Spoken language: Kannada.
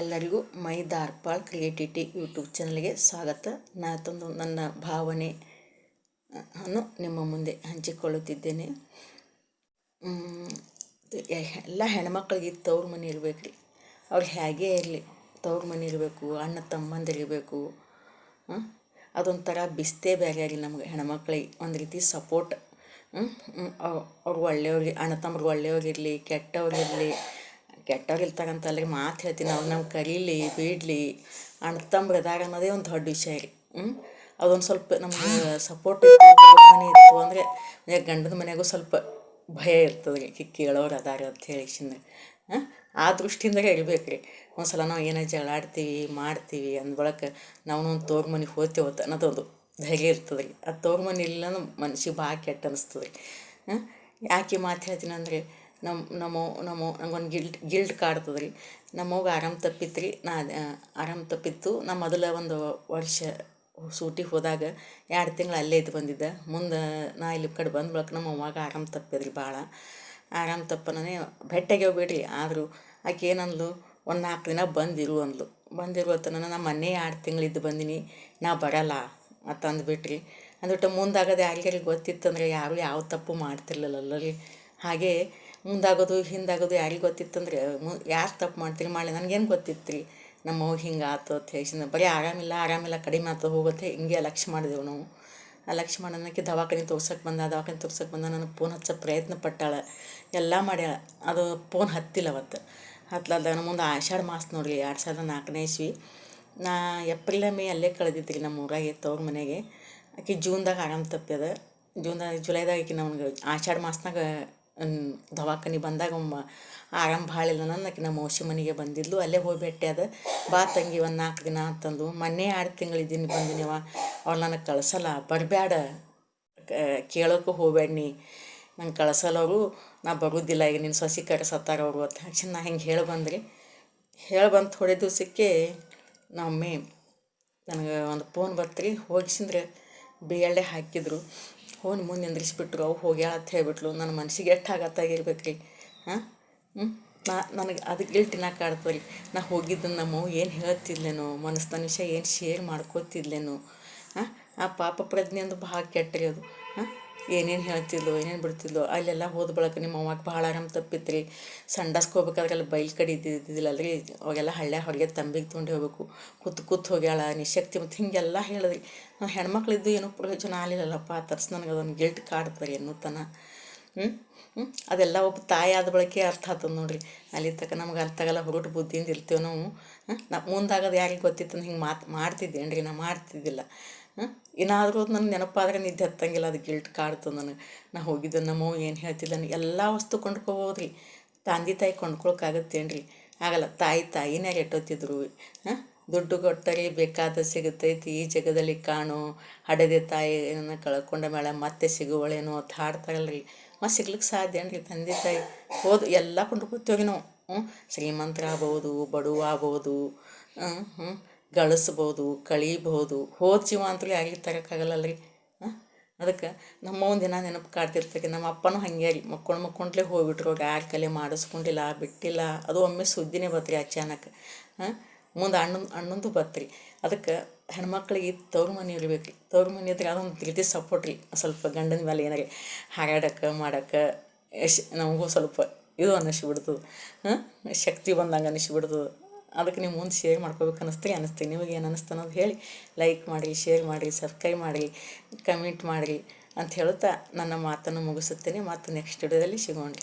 ಎಲ್ಲರಿಗೂ ಮೈ ದಾರ್ಪಾಳ್ ಕ್ರಿಯೇಟಿವಿಟಿ ಯೂಟ್ಯೂಬ್ ಚಾನಲ್ಗೆ ಸ್ವಾಗತ. ನಾ ತಂದು ನನ್ನ ಭಾವನೆ, ಅನ್ನು ನಿಮ್ಮ ಮುಂದೆ ಹಂಚಿಕೊಳ್ಳುತ್ತಿದ್ದೇನೆ. ಎಲ್ಲ ಹೆಣ್ಮಕ್ಳಿಗೆ ತವ್ರ ಮನೆ ಇರಬೇಕು ರೀ ಅವ್ರು ಹೇಗೆ ಇರಲಿ, ತವ್ರ ಮನೆ ಇರಬೇಕು, ಅಣ್ಣ ತಮ್ಮಂದಿರಬೇಕು ಅದೊಂಥರ ಬಿಸ್ತೇ ಬೇರೆ ರೀ ನಮ್ಗೆ ಹೆಣ್ಮಕ್ಳಿಗೆ. ಒಂದು ರೀತಿ ಸಪೋರ್ಟ್ ಅವ್ರು ಒಳ್ಳೆಯವ್ರಿಗೆ, ಅಣ್ಣ ಇರಲಿ ಒಳ್ಳೆಯವ್ರಿರಲಿ, ಕೆಟ್ಟವ್ರಿರಲಿ ಕೆಟ್ಟವ್ರು ಇರ್ತಾರಂತಲ್ಲ ಮಾತು ಹೇಳ್ತೀನಿ. ಅವ್ರು ನಮ್ಗೆ ಕರೀಲಿ, ಬಿಡಲಿ ಅಣ್ಣ ಅದಾರ ಅನ್ನೋದೇ ಒಂದು ದೊಡ್ಡ ವಿಷಯ ರೀ ಹ್ಞೂ ಅದೊಂದು ಸ್ವಲ್ಪ ನಮ್ಗೆ ಸಪೋರ್ಟ್ ಮನೆ ಇತ್ತು ಅಂದರೆ ಗಂಡನ ಮನೆಗೂ ಸ್ವಲ್ಪ ಭಯ ಇರ್ತದೆ ರೀ ಕೇಳೋರು ಅದಾರ ಅಂತ ಹೇಳಿ ಹಾಂ? ಆ ದೃಷ್ಟಿಯಿಂದ ಇರ್ಬೇಕು ರೀ ಒಂದು ಸಲ ನಾವು ಏನೋ ಜಗಳಾಡ್ತೀವಿ, ಮಾಡ್ತೀವಿ ಅಂದ್ಬಳಕ್ಕೆ ಬಳಕ ನಾವು ಒಂದು ತೋರ್ ಮನೆಗೆ ಹೋಗ್ತೇವತ್ತ ಅನ್ನೋದೊಂದು ಧೈರ್ಯ ಇರ್ತದೆ ರೀ. ಆ ತೋರ್ ಮನೆ ಇಲ್ಲ ಮನ್ಸಿಗೆ ಭಾಳ ಕೆಟ್ಟ ಅನಿಸ್ತದೆ ರೀ. ಯಾಕೆ ಮಾತು ಹೇಳ್ತೀನಿ ಅಂದರೆ ನಮ್ಮ ನಮ್ಮ ನಮ್ಮ ನಂಗೊಂದು ಗಿಲ್ಟ್ ಗಿಲ್ಟ್ ಕಾಡ್ತದೆ ರೀ ನಮ್ಮವ್ಗೆ ಆರಾಮ ತಪ್ಪಿತ್ತು ರೀ ನಾ ಆರಾಮ ತಪ್ಪಿತ್ತು. ನಾ ಮೊದಲ ಒಂದು ವರ್ಷ ಸೂಟಿಗೆ ಹೋದಾಗ ಎರಡು ತಿಂಗಳು ಅಲ್ಲೇ ಇದ್ದು ಬಂದಿದ್ದೆ. ಮುಂದೆ ನಾ ಇಲ್ಲಿ ಕಡೆ ಬಂದ ಬಳಕ ನಮ್ಮ ಅವ್ವಾಗ ಆರಾಮ ತಪ್ಪಿದ್ರಿ ಭಾಳ ಆರಾಮ ತಪ್ಪನೇ ಭೆಟ್ಟಾಗಿ ಹೋಗ್ಬೇಡ್ರಿ. ಆದರೂ ಆಕೆ ಏನಂದ್ಲು, ಒಂದು ನಾಲ್ಕು ದಿನ ಬಂದಿರು ಅಂದ್ಲು. ಬಂದಿರು ನಾನು ನಮ್ಮ ಮನೆ ಎರಡು ತಿಂಗಳು ಇದ್ದು ಬಂದೀನಿ. ನಾ ಬರಲ್ಲ ಅಂತ ಅಂದ್ಬಿಟ್ರಿ. ಅಂದ್ಬಿಟ್ಟು ಮುಂದಾಗದು ಗೊತ್ತಿತ್ತು ಗೊತ್ತಿತ್ತಂದ್ರೆ ಯಾರು ಯಾವ ತಪ್ಪು ಮಾಡ್ತಿರ್ಲಿಲ್ಲಲ್ಲ ರೀ ಹಾಗೆ ಮುಂದಾಗೋದು, ಹಿಂದಾಗೋದು ಯಾರಿಗೆ ಗೊತ್ತಿತ್ತಂದ್ರೆ, ಮು, ಯಾರು ತಪ್ಪು ಮಾಡ್ತೀರಿ ಮಾಡಲಿ, ನನಗೇನು ಗೊತ್ತಿತ್ತು ರೀ ನಮ್ಮ ಹಿಂಗೆ ಆತು ಅಂತ ಬರೀ ಆರಾಮಿಲ್ಲ ಆರಾಮಿಲ್ಲ, ಕಡಿಮೆ ಆತು ಹೋಗುತ್ತೆ ಹಿಂಗೆ ಲಕ್ಷ್ಯ ಮಾಡಿದೆವು ನಾವು. ಆ ಲಕ್ಷ್ಯ ಮಾಡೋದಕ್ಕೆ ದವಾಖಾನೆ ತೋರ್ಸಕ್ಕೆ ಬಂದ, ದವಾಖಾನೆ ತೋರ್ಸಕ್ಕೆ ಬಂದ, ನನಗೆ ಫೋನ್ ಹಚ್ಚೋ ಪ್ರಯತ್ನ ಪಟ್ಟಾಳೆ. ಎಲ್ಲ ಮಾಡ್ಯಾಳ. ಅದು ಫೋನ್ ಹತ್ತಿಲ್ಲ ಅವತ್ತು. ಹತ್ತಲಾರ್ದ ನಮ್ಮ ಮುಂದೆ ಆಷಾಢ ಮಾಸ ನೋಡ್ರಿ ಎರಡು ಸಾವಿರದ ನಾಲ್ಕನೇ ಇಸ್ವಿ. ನಾ ಏಪ್ರಿಲ, ಮೇ ಅಲ್ಲೇ ಕಳೆದಿದ್ರಿ ನಮ್ಮ ಊರಾಗೆ, ತವ್ರ ಮನೆಗೆ. ಆಕೆ ಜೂನ್ದಾಗ ಆರಾಮ ತಪ್ಪ್ಯದ ಜೂನ್ದಾಗ, ಜುಲೈದಾಗ ಆಕೆ ನಮ್ಗೆ ಆಷಾಢ ಮಾಸನಾಗ ದವಾಖಾನೆ ಬಂದಾಗ ಆರಾಮ ಭಾಳ ಇಲ್ಲ ಆಕೆ ನಮ್ಮ ಮೌಸಿ ಮನೆಗೆ ಬಂದಿದ್ಲು. ಅಲ್ಲೇ ಹೋಗಿ ಭೇಟಿ ಅದ ಬಾ ತಂಗಿ, ಒಂದು ನಾಲ್ಕು ದಿನ ಅಂತಂದು ಮೊನ್ನೆ ಎರಡು ತಿಂಗಳು ಇದ್ದೀನಿ ಬಂದಿನಿವ ಅವ್ಳು ನನಗೆ ಕಳ್ಸಲ್ಲ. ಬರಬೇಡ ಕೇಳೋಕ್ಕೂ ಹೋಗ್ಬೇಡಿ ನೀ ನಂಗೆ ಕಳ್ಸಲ್ಲ ಅವರು. ನಾ ಬರುವುದಿಲ್ಲ ಈಗ ನಿನ್ನ ಸೊಸಿ ಕರೆಸತ್ತಾರ ಅವರು ಅಂತ. ತಕ್ಷಣ ನಾ ಹಿಂಗೆ ಹೇಳಿ ಬಂದ್ರಿ. ಹೇಳಿ ಬಂದು ಥೋಡೆ ದಿವಸಕ್ಕೆ ನಮ್ಮ ನನಗೆ ಒಂದು ಫೋನ್ ಬರ್ತ್ರಿ. ಹೋಗಿಸಿಂದ್ರೆ ಬಿ ಎಲ್ ಹಾಕಿದ್ರು. ಹೋಗಿ ಮುಂದೆ ನಿಂದ್ರಿಸ್ಬಿಟ್ರು, ಅವು ಹೋಗ್ಯಾಳ ಅಂತ ಹೇಳ್ಬಿಟ್ಲು. ನನ್ನ ಮನ್ಸಿಗೆ ಎಷ್ಟು ಆಘಾತ ರೀ ಹಾಂ? ಹ್ಞೂ ನಾ, ನನಗೆ ಅದಕ್ಕೆ ಗಿಲ್ಟಿನ ಕಾಡ್ತದೆ ರೀ ನಾ ಹೋಗಿದ್ದನ್ನು ನಮ್ಮವ್ವ ಏನು ಹೇಳ್ತಿದ್ಲೇನೋ ಮನಸ್ಸಿನ ವಿಷಯ ಏನು ಶೇರ್ ಮಾಡ್ಕೋತಿದ್ಲೇನೋ. ಹಾಂ? ಆ ಪಾಪ ಪ್ರಜ್ಞೆ ಅಂದು ಭಾಳ ಕೆಟ್ಟರಿ ಅದು. ಹಾಂ? ಏನೇನು ಹೇಳ್ತಿದ್ಲು, ಏನೇನು ಬಿಡ್ತಿದ್ಲು, ಅಲ್ಲೆಲ್ಲ ಹೋದ ಬಳಕ ನಿಮ್ಮ ಅವ್ವಾಗ ಭಾಳ ಆರಾಮ ತಪ್ಪಿತ್ರಿ. ಅಲ್ಲಿ ಬೈಲ್ ಕಡೆ ಇದ್ದಿದ್ದಿಲ್ಲ ರೀ ಅವಾಗೆಲ್ಲ ಹಳ್ಳೆ ಹೊರಗೆ ತಂಬಿಗೆ ತೊಗೊಂಡು ಹೋಗ್ಬೇಕು. ಕೂತು ಕೂತು ಹೋಗ್ಯಾಳ, ನಿಶಕ್ತಿ ಮತ್ತು ಹೀಗೆಲ್ಲ ಹೇಳಿದ್ರಿ. ನಾವು ಹೆಣ್ಮಕ್ಳಿದ್ದು ಏನೂ ಪ್ರಯೋಜನ ಆಗಲಿಲ್ಲಲ್ಲಪ್ಪ ತರ್ಸ್ ನನಗೆ ಅದೊಂದು ಗಿಲ್ಟ್ ಕಾಡ್ತಾರೆ ಎನ್ನುತನ ಹ್ಞೂ ಅದೆಲ್ಲ ಒಬ್ಬ ತಾಯಿ ಆದ ಬಳಕೆ ಅರ್ಥ ಆಗ್ತದೆ ನೋಡ್ರಿ. ಅಲ್ಲಿ ತಕ್ಕ ನಮ್ಗೆ ಅರ್ಥ ಆಗಲ್ಲ, ಹೊರಟು ಬುದ್ಧಿಯಿಂದ ಇರ್ತೇವೆ ನಾವು. ನಾ ಮುಂದಾಗೋದು ಯಾರಿಗೆ ಗೊತ್ತಿತ್ತು ಹಿಂಗೆ ಮಾತು ಮಾಡ್ತಿದ್ದೇನ್ರಿ, ನಾ ಮಾಡ್ತಿದ್ದಿಲ್ಲ. ಏನಾದರೂ ನನಗೆ ನೆನಪಾದ್ರೆ ನಿದ್ದೆ ಹತ್ತಂಗಿಲ್ಲ, ಅದು ಗಿಲ್ಟ್ ಕಾಡ್ತು ನನಗೆ. ನಾ ಹೋಗಿದ್ದೆ ನಮ್ಮವ್ವ ಏನು ಹೇಳ್ತಿಲ್ಲ ನನಗೆ, ಎಲ್ಲ ವಸ್ತು ಕೊಂಡ್ಕೊಬೋದು ರೀ ತಂದೆ ತಾಯಿ ಕೊಂಡ್ಕೊಳಕ್ಕಾಗತ್ತೇನು ಆಗಲ್ಲ, ತಾಯಿ ತಾಯಿನೇ ಎಟ್ಟೋತಿದ್ರು ಹಾಂ ದುಡ್ಡು ಕೊಟ್ಟರೆ ಬೇಕಾದ ಸಿಗುತ್ತೈತಿ, ಈ ಜಗದಲ್ಲಿ ಕಾಣು ಹಡೆದೆ ತಾಯಿಯನ್ನು ಕಳ್ಕೊಂಡ ಮೇಲೆ ಮತ್ತೆ ಸಿಗುವಳೇನೋ ಅಂತ ಹಾಡ್ತಾರಲ್ಲ ರೀ ಮತ್ತು ಸಿಗ್ಲಿಕ್ಕೆ ಸಾಧ್ಯ ಏನ್ರಿ ತಂದೆ ತಾಯಿ? ಹೋದು ಎಲ್ಲ ಕೊಂಡ್ಕೊತೀವಿ ನಾವು. ಹ್ಞೂ ಶ್ರೀಮಂತರಾಗ್ಬೋದು ಬಡವ ಆಗ್ಬೋದು ಹ್ಞೂ ಗಳಿಸ್ಬೋದು ಕಳೀಬೋದು ಹೋದ ಜೀವ ಅಂತಲೇ ಯಾರಿಗೆ ತಗೋಕ್ಕಾಗಲ್ಲ ರೀ ಅದಕ್ಕೆ ನಮ್ಮ ಒಂದು ದಿನ ನೆನಪು ಕಾಡ್ತಿರ್ತೈತಿ, ನಮ್ಮ ಅಪ್ಪನೂ ಹಾಗೆ ರೀ. ಮಕ್ಕೊಂಡು ಮಕ್ಕೊಂಡ್ಲೇ ಹೋಗ್ಬಿಟ್ರು ಅವ್ರು ಯಾರ ಕಲೆ ಮಾಡಿಸ್ಕೊಂಡಿಲ್ಲ, ಬಿಟ್ಟಿಲ್ಲ. ಅದು ಒಮ್ಮೆ ಸುದ್ದಿನೇ ಬತ್ರಿ ಅಚಾನಕ್. ಹಾಂ? ಮುಂದೆ ಅಣ್ಣನ ಅಣ್ಣಂದು ಬತ್ರಿ. ಅದಕ್ಕೆ ಹೆಣ್ಮಕ್ಳಿಗೆ ತವ್ರ ಮನೆ ಇರ್ಬೇಕು ರೀ. ತವ್ರ ಮನೆ ಇದ್ರೆ ಅದೊಂದು ರೀತಿ ಸಪೋರ್ಟ್ ರೀ. ಸ್ವಲ್ಪ ಗಂಡನ ಮೇಲೆ ಏನಾರ ಹಾರಾಡಕ್ಕೆ ಮಾಡಕ್ಕೆ ಎಶ್ ನಮಗೂ ಸ್ವಲ್ಪ ಇದು ಅನ್ನಿಸ್ಬಿಡ್ತದೆ ಹಾಂ? ಶಕ್ತಿ ಬಂದಂಗೆ ಅನ್ನಿಸ್ಬಿಡ್ತದೆ ಅದಕ್ಕೆ ನೀವು ಮುಂದೆ ಶೇರ್ ಮಾಡ್ಕೋಬೇಕು ಅನ್ನಿಸ್ತೀರಿ ಅನ್ನಿಸ್ತೀರಿ ನಿಮಗೆ ಏನು ಅನ್ನಿಸ್ತು ಅನ್ನೋದು ಹೇಳಿ ಲೈಕ್ ಮಾಡಿರಿ ಶೇರ್ ಮಾಡಿರಿ ಸಬ್ಸ್ಕ್ರೈಬ್ ಮಾಡಿರಿ ಕಮೆಂಟ್ ಮಾಡಿರಿ ಅಂತ ಹೇಳುತ್ತಾ ನನ್ನ ಮಾತನ್ನು ಮುಗಿಸುತ್ತೇನೆ. ಮತ್ತು ನೆಕ್ಸ್ಟ್ ವಿಡಿಯೋದಲ್ಲಿ ಸಿಗೋಣ.